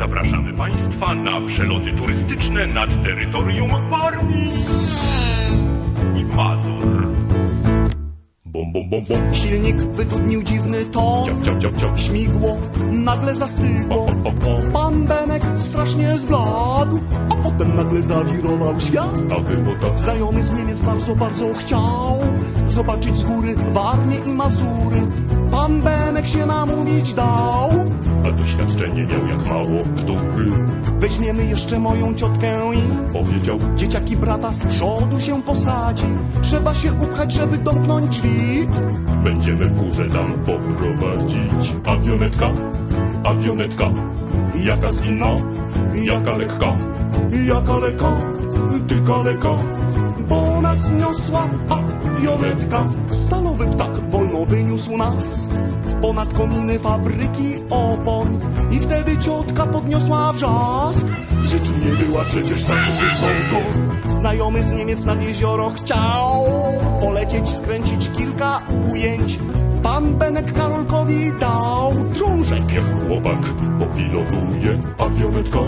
Zapraszamy Państwa na przeloty turystyczne nad terytorium Warmii i Mazur. Bom, bom, bom, bom. Silnik wydudnił dziwny ton. Śmigło nagle zastygło Pom, pom, pom. Pan Benek strasznie zbladł A potem nagle zawirował świat A było tak. Znajomy z Niemiec bardzo, bardzo chciał Zobaczyć z góry Warmię i Mazury Pan Benek się namówić dał. A doświadczenie miał jak mało który Weźmiemy jeszcze moją ciotkę i powiedział Dzieciaki brata z przodu się posadzi. Trzeba się upchać, żeby domknąć drzwi. Będziemy w górze tam poprowadzić. Awionetka, awionetka Jaka zwinna, jaka lekka Jaka leka, ty kaleka Bo nas niosła awionetka Stalowy ptak wolno wyniósł nas Ponad kominy fabryki opon I wtedy ciotka podniosła wrzask. W życiu nie była przecież tak wysoko. Znajomy z Niemiec nad jezioro chciał Polecieć, skręcić kilka ujęć. Pan Benek Karolkowi dał drążek. Jak chłopak popilotuje Awionetka,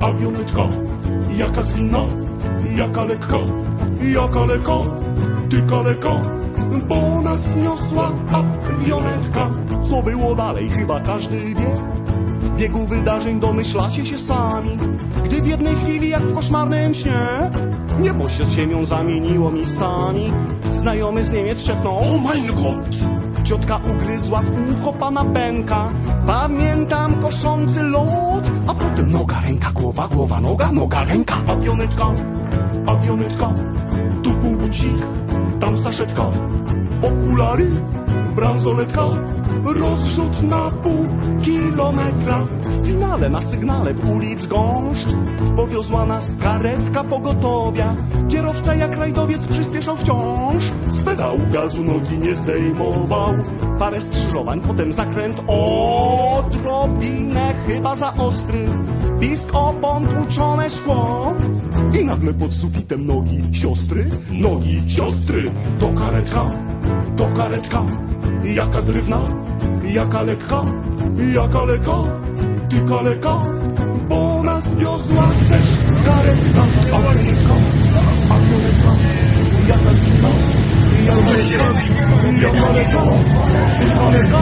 awionetka Jaka zwinna, jaka lekka Jaka leka, ty kaleka, bo nas niosła awionetka. Co było dalej, chyba każdy wie. Biegu wydarzeń domyślacie się sami, gdy w jednej chwili, jak w koszmarnym śnie, niebo się z ziemią zamieniło miejscami. Znajomy z Niemiec szepnął, Oh mein Gott Ciotka ugryzła w ucho pana Benka. Pamiętam koszący lot, a potem noga, ręka, głowa, głowa, noga, noga, ręka. Awionetka, awionetka, tam saszetka, okulary, bransoletka, rozrzut na pół kilometra. W finale na sygnale w ulic gąszcz powiozła nas karetka pogotowia. Kierowca jak rajdowiec przyspieszał wciąż. Z pedału gazu nogi nie zdejmował. Parę skrzyżowań, potem zakręt odrobinę chyba za ostry. Pisk opon, tłuczone szkło. I nagle pod sufitem nogi siostry, nogi siostry. To karetka, to karetka. Jaka zrywna, jaka lekka, jaka leka, ty kaleka. Bo nas wiozła też karetka, awionetka, awionetka. Jaka zrywna, jaka lekka, jaka leka, ty kaleka.